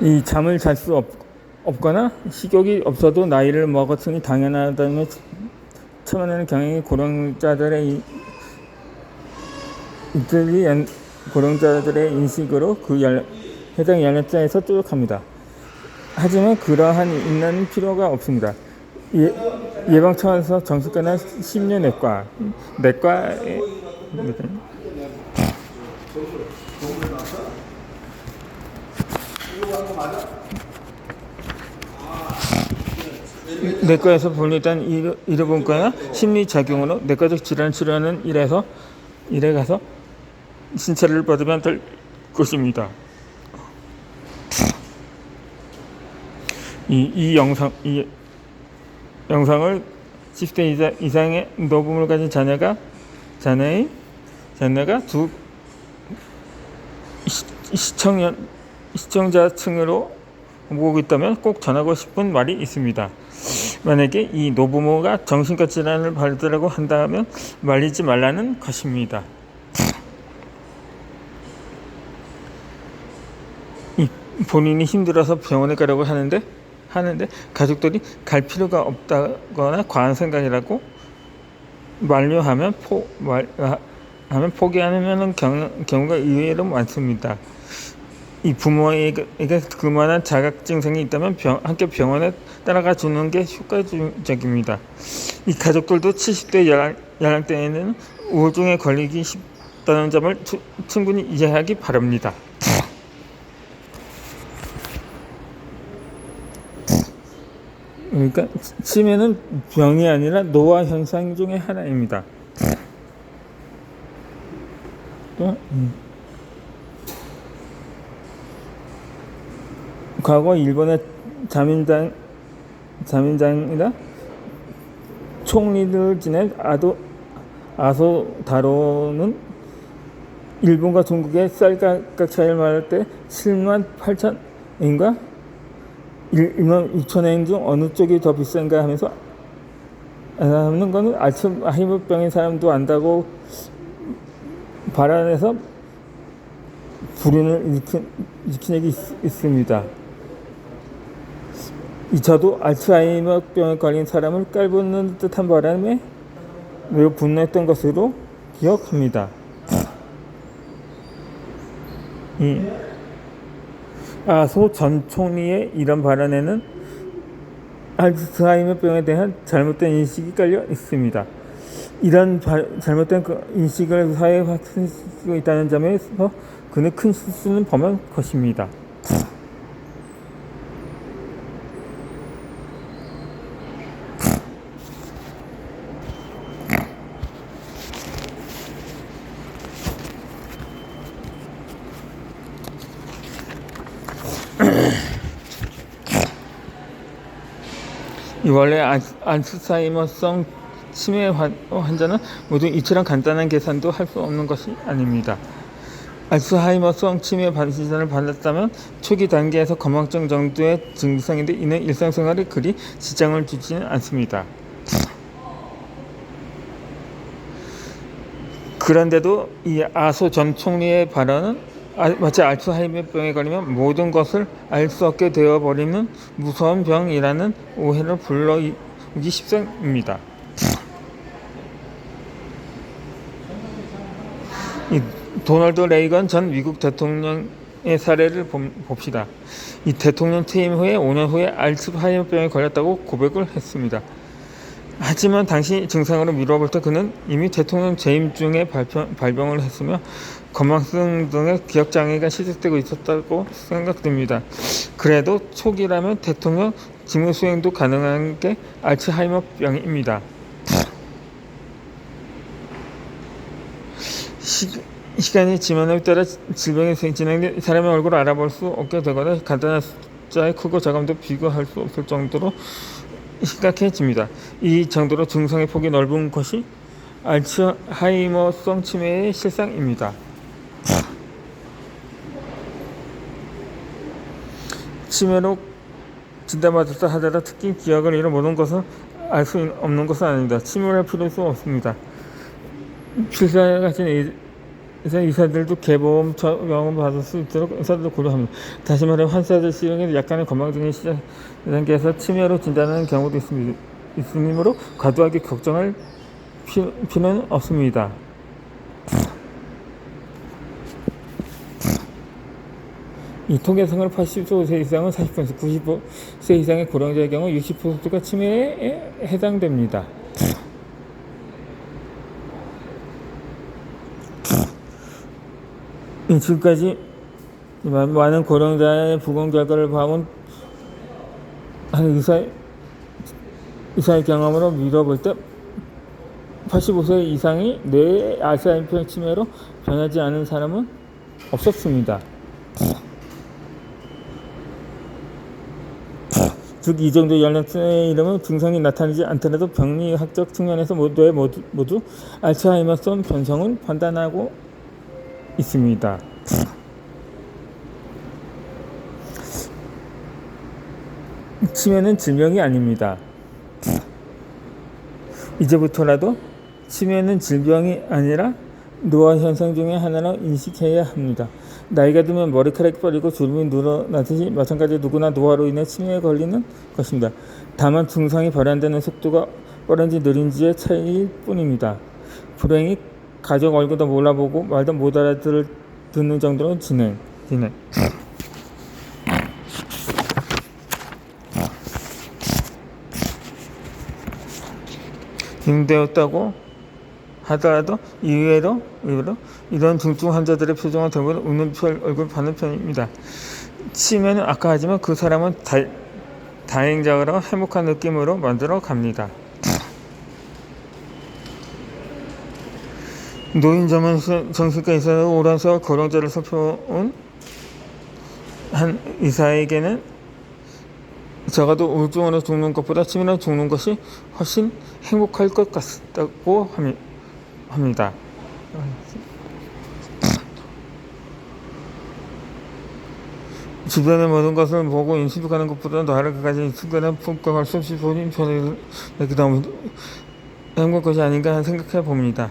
이 잠을 잘 수 없거나 식욕이 없어도 나이를 먹었으니 당연하다며 처음에는 경향이 고령자들의 이- 이들이 연- 고령자들의 인식으로 그 연- 해당 연령대에서 뚜렷합니다. 하지만 그러한 인내는 필요가 없습니다. 예, 예방 차원에서 정신과나 심리 내과, 내과에 내과에서 분리된 일- 일본과나 심리작용으로 내과적 질환 치료하는 일에서 일에 가서 신체를 받으면 될 것입니다. 이, 이 영상 이 영상을 10대 이상, 이상의 노부모를 가진 자녀가 자녀의 자녀가 두 시, 시청년 시청자층으로 보고 있다면 꼭 전하고 싶은 말이 있습니다. 만약에 이 노부모가 정신과 질환을 받으라고 한다면 말리지 말라는 것입니다. 이 본인이 힘들어서 병원에 가려고 하는데 하는데 가족들이 갈 필요가 없다거나 과한 생각이라고 만류하면 포 말, 아, 하면 포기하는 경, 경우가 의외로 많습니다. 이 부모에게 그만한 자각 증상이 있다면 병, 함께 병원에 따라가 주는 게 효과적입니다. 이 가족들도 70대 연령, 연령대에는 우울증에 걸리기 쉽다는 점을 추, 충분히 이해하기 바랍니다. 그러니까 치매는 병이 아니라 노화 현상 중의 하나입니다. 또 음. 과거 일본의 자민당 자민당이나 총리를 지낸 아도 아소 다로는 일본과 중국의 쌀 가격 차이를 말할 때 7만 8천 엔과 1만 6천 엔 중 어느 쪽이 더 비싼가 하면서 하는 거는 알츠하이머병인 사람도 안다고 발언해서 불운을 일으킨, 일으킨 적이 있, 있습니다. 이 저도 알츠하이머병에 걸린 사람을 깔보는 듯한 바람에 매우 분노했던 것으로 기억합니다. 이 아소 전 총리의 이런 발언에는 알츠하이머병에 대한 잘못된 인식이 깔려 있습니다. 이런 바, 잘못된 그 인식을 사회에 확산시키고 있다는 점에서 그는 큰 실수는 범한 것입니다. 원래 알- 알츠하이머성 치매 환- 환자는 모두 이처럼 간단한 계산도 할 수 없는 것이 아닙니다. 알츠하이머성 치매 진단을 받았다면 초기 단계에서 건망증 정도의 증상인데 이는 일상생활에 그리 지장을 주지는 않습니다. 그런데도 이 아소 전 총리의 발언은 아, 마치 알츠하이머병에 걸리면 모든 것을 알 수 없게 되어버리는 무서운 병이라는 오해를 불러오기. 이 도널드 레이건 전 미국 대통령의 사례를 봄- 봅시다. 이 대통령 퇴임 후에 5년 후에 알츠하이머병에 걸렸다고 고백을 했습니다. 하지만 당시 증상으로 미뤄볼 때 그는 이미 대통령 재임 중에 발병, 발병을 했으며 건망증 등의 기억 장애가 시작되고 있었다고 생각됩니다. 그래도 초기라면 대통령 직무 수행도 가능한 게 알츠하이머병입니다. 시, 시간이 지만에 따라 질병이 진행돼 사람의 얼굴을 알아볼 수 없게 되거나 간단한 숫자의 크고 작음도 비교할 수 없을 정도로 심각해집니다. 이 정도로 증상의 폭이 넓은 것이 알츠하이머성 치매의 실상입니다. 치매로 진단받았다 하더라도 특히 기억을 잃어 모든 것을 알수 없는 것은 아닙니다. 치매를 할 필요도 없습니다. 필사 가진 그래서 의사들도 개보험 적용을 받을 수 있도록 의사들도 고려합니다. 다시 말해 환자들 시력에 약간의 건망증이 시작 단계에서 치매로 진단하는 경우도 있습니다. 있으므로 과도하게 걱정할 피, 필요 는 없습니다. 이 통계상으로 85세 이상은 40%, 95세 이상의 고령자의 경우 60%가 치매에 해당됩니다. 지금까지 많- 많은 고령자의 부검 결과를 봐온 한 의사 의사의 경험으로 미뤄볼 때 85세 이상이 뇌 알츠하이머 치매로 변하지 않은 사람은 없었습니다. 즉 이 정도 연령층의 이름은 증상이 나타나지 않더라도 병리학적 측면에서 모두 모두, 모두 알츠하이머성 변성을 판단하고 있습니다. 치매는 질병이 아닙니다. 이제부터라도 치매는 질병이 아니라 노화 현상 중의 하나로 인식해야 합니다. 나이가 들면 머리카락이 빠지고 주름이 늘어나듯이 마찬가지로 누구나 노화로 인해 치매에 걸리는 것입니다. 다만 증상이 발현되는 속도가 빠른지 느린지의 차이일 뿐입니다. 불행히 가족 얼굴도 몰라보고 말도 못 알아듣는 정도로 진행. 진행. 빙되었다고 하더라도 의외로, 의외로 이런 중증 환자들의 표정은 대부분 웃는 편, 얼굴 받는 편입니다. 치매는 아까 하지만 그 사람은 다, 다행자라고 행복한 느낌으로 만들어 갑니다. 노인 전문 정신과 의사로 오랜 세월 고령자를 살펴온 한 의사에게는 적어도 우울증으로 죽는 것보다 치매로 죽는 것이 훨씬 행복할 것 같다고 합니다. 주변의 모든 것을 보고 인식하는 것보다 나를 가진 순간에 평가할 수 없이 본인 편을 그 다음 행복한 것이 아닌가 생각해 봅니다.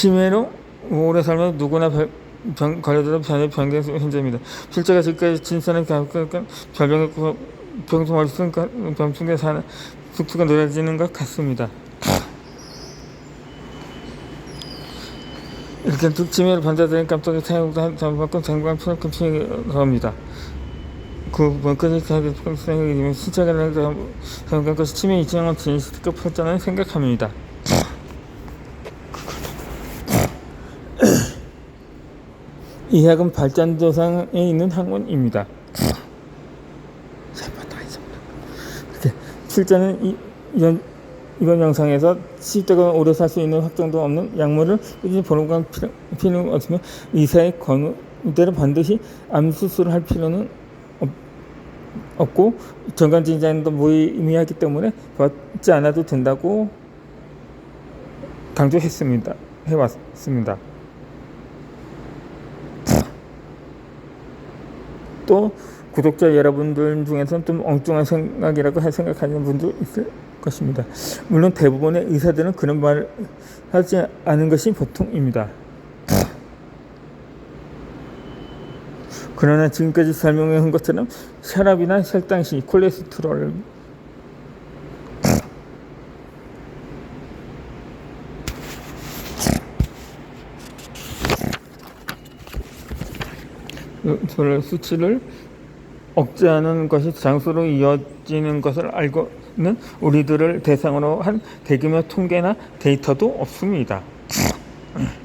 치매로 오래 살면 누구나 병, 병, 걸려도 변의 변경 현재입니다. 실제가 지금까지 결과 별병의 병성 월승 병충에 사는 숙수가 늘어지는 것 같습니다. 이렇게 치매를 환자들은 깜짝이 사용도 잠깐만 장관 푸는 치매입니다. 그 번까지 생각이면 신체가 사용한 것이 치매 이상한 진실급 발전을 생각합니다. 이 학은 발전 도상에 있는 학문입니다. 이렇게 실제는 이, 이런 이번 영상에서 10대가 오래 살 수 있는 확정도 없는 약물을 꾸준히 보름간 필요는 없으며 의사의 권유대로 반드시 암 수술을 할 필요는 없, 없고 정관 진단도 무의미하기 때문에 받지 않아도 된다고 강조했습니다. 해왔습니다. 또 구독자 여러분들 중에서는 좀 엉뚱한 생각이라고 생각하는 분도 있을 것입니다. 물론 대부분의 의사들은 그런 말을 하지 않은 것이 보통입니다. 그러나 지금까지 설명해 온 것처럼 혈압이나 혈당시, 콜레스테롤 그 수치를 억제하는 것이 장수로 이어지는 것을 알고는 우리들을 대상으로 한 대규모 통계나 데이터도 없습니다.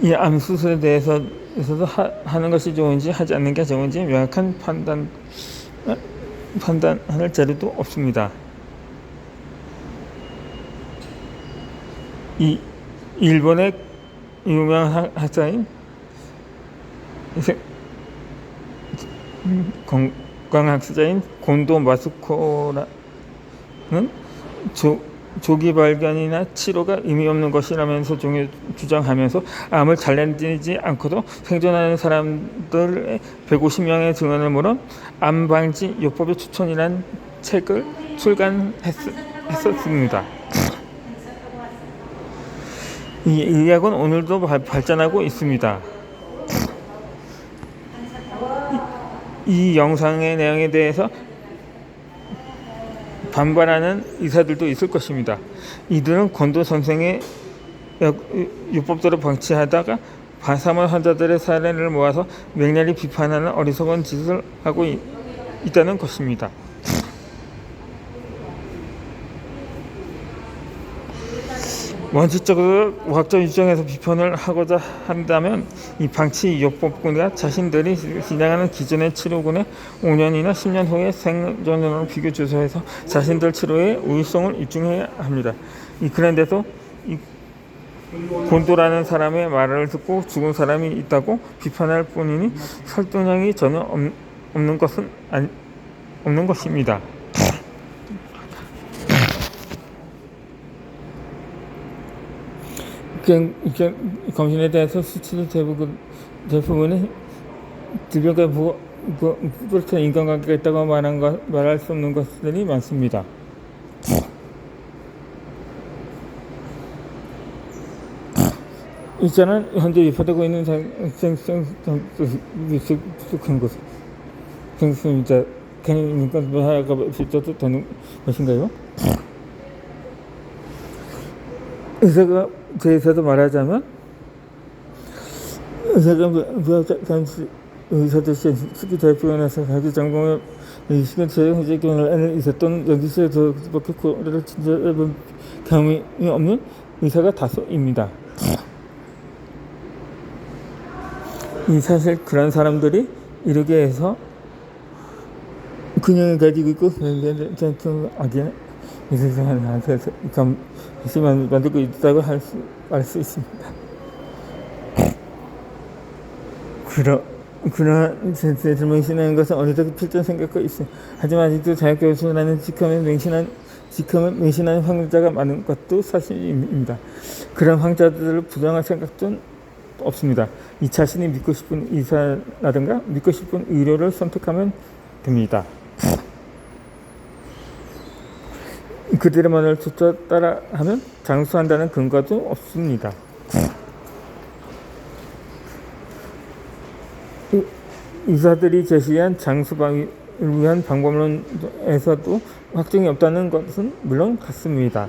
이 암 수술에 대해서도 하는 것이 좋은지 하지 않는 게 좋은지 명확한 판단 판단할 자료도 없습니다. 이 일본의 유명한 학자인 건강학자인 곤도 마스코라는 조, 조기 발견이나 치료가 의미 없는 것이라면서 종일 주장하면서 암을 잘내지 않고도 생존하는 사람들 150명의 증언을 물은 암 방지 요법의 추천이란 책을 출간했었습니다. 이 의학은 오늘도 발- 발전하고 있습니다. 이, 이 영상의 내용에 대해서 반발하는 의사들도 있을 것입니다. 이들은 권도 선생의 역- 유법대로 방치하다가 바사만 환자들의 사례를 모아서 맹렬히 비판하는 어리석은 짓을 하고 있, 있다는 것입니다. 원칙적으로 과학적 입장에서 비판을 하고자 한다면 이 방치 요법군과 자신들이 진행하는 기존의 치료군의 5년이나 10년 후의 생존으로 비교 조사해서 자신들 치료의 우위성을 입증해야 합니다. 이 그런데도 이 곤도라는 사람의 말을 듣고 죽은 사람이 있다고 비판할 뿐이니 설득력이 전혀 없, 없는 것은 아니, 없는 것입니다. 이게, 이게 검신에 대해서 수치를 대부분 대부분은 질병과 부, 부, 부부터 인간관계가 있다고 말한 것, 말할 수 없는 것들이 많습니다. 이자는 현재 유포되고 있는 생생부족한 것, 생생자 개념 인간화가 실제도 되는 것인가요? 의사가 대해서도 말하자면 의사가 무학장수 의사들 수기 대표원에서 자기 전공의 시간 채용 이제 경을 있었던 여기서 더 밖에 고려를 친절해본 경험이 없는 의사가 다수입니다. 이 사실 그런 사람들이 이렇게 해서 근육을 가지고 있고 아기는 이 세상한테 감 만들고 있다고 할 수 알 수 있습니다. 그러 그러한 센스를 맹신하는 것은 어느덧 필전 생각고 있어. 하지만 아직도 자격교수라는 직함에 맹신한 직함을 맹신하는 환자가 많은 것도 사실입니다. 그런 환자들을 부정할 생각도 없습니다. 이 자신이 믿고 싶은 의사라든가 믿고 싶은 의료를 선택하면 됩니다. 그들의 말을 쫓아 따라하면 장수한다는 근거도 없습니다. 이- 의사들이 제시한 장수방을 위한 방법론에서도 확증이 없다는 것은 물론 같습니다.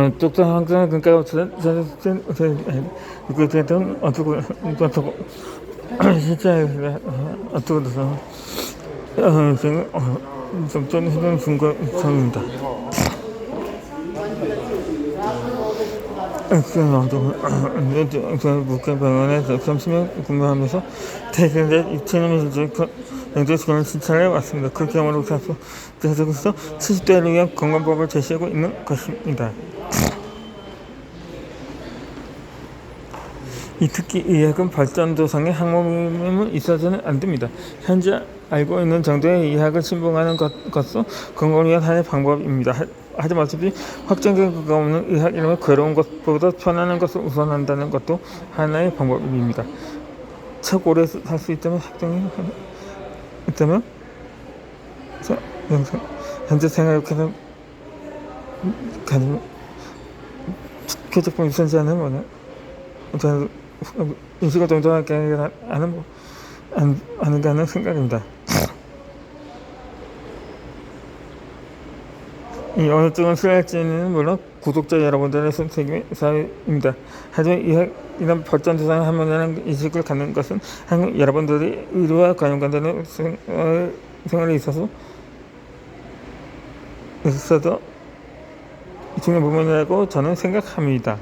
어, 똑똑한 항상 그러니까 저는 저는 어떻게 어떻게 진짜 어떻게 돼서 어 지금 어좀 해본 중거 상입니다. 그래서 나도 그 북한병원에서 점심을 근무하면서 대전대 이태원 이제 영재 시간을 신청해 왔습니다. 그 경우로 가서 계속해서 70대를 위한 건강법을 제시하고 있는 것입니다. 이 특히 의학은 발전 도상의 항목임은 있어서는 안 됩니다. 현재 알고 있는 정도의 의학을 신봉하는 것, 것도 건강을 위한 하나의 방법입니다. 하, 하지 마시피 확정 근거가 없는 의학 이름을 괴로운 것보다 편안한 것을 우선한다는 것도 하나의 방법입니다. 책 오래 살 수 있다면 확정이 있다면 자, 영상 현재 생활에서 가능 교직법 유선제한은 뭐냐? 저는 인식을 정정하게 하는 뭐 안, 아는가 하는 생각입니다. 이 어느 쪽은 싫어할지는 물론 구독자 여러분들의 선택의 사유입니다. 하지만 이, 이런 발전 대상을 하면이라는 인식을 갖는 것은 한국 여러분들이 의료와 관련관되는 생활, 생활에 있어서 있어도 중요한 부분이라고 저는 생각합니다.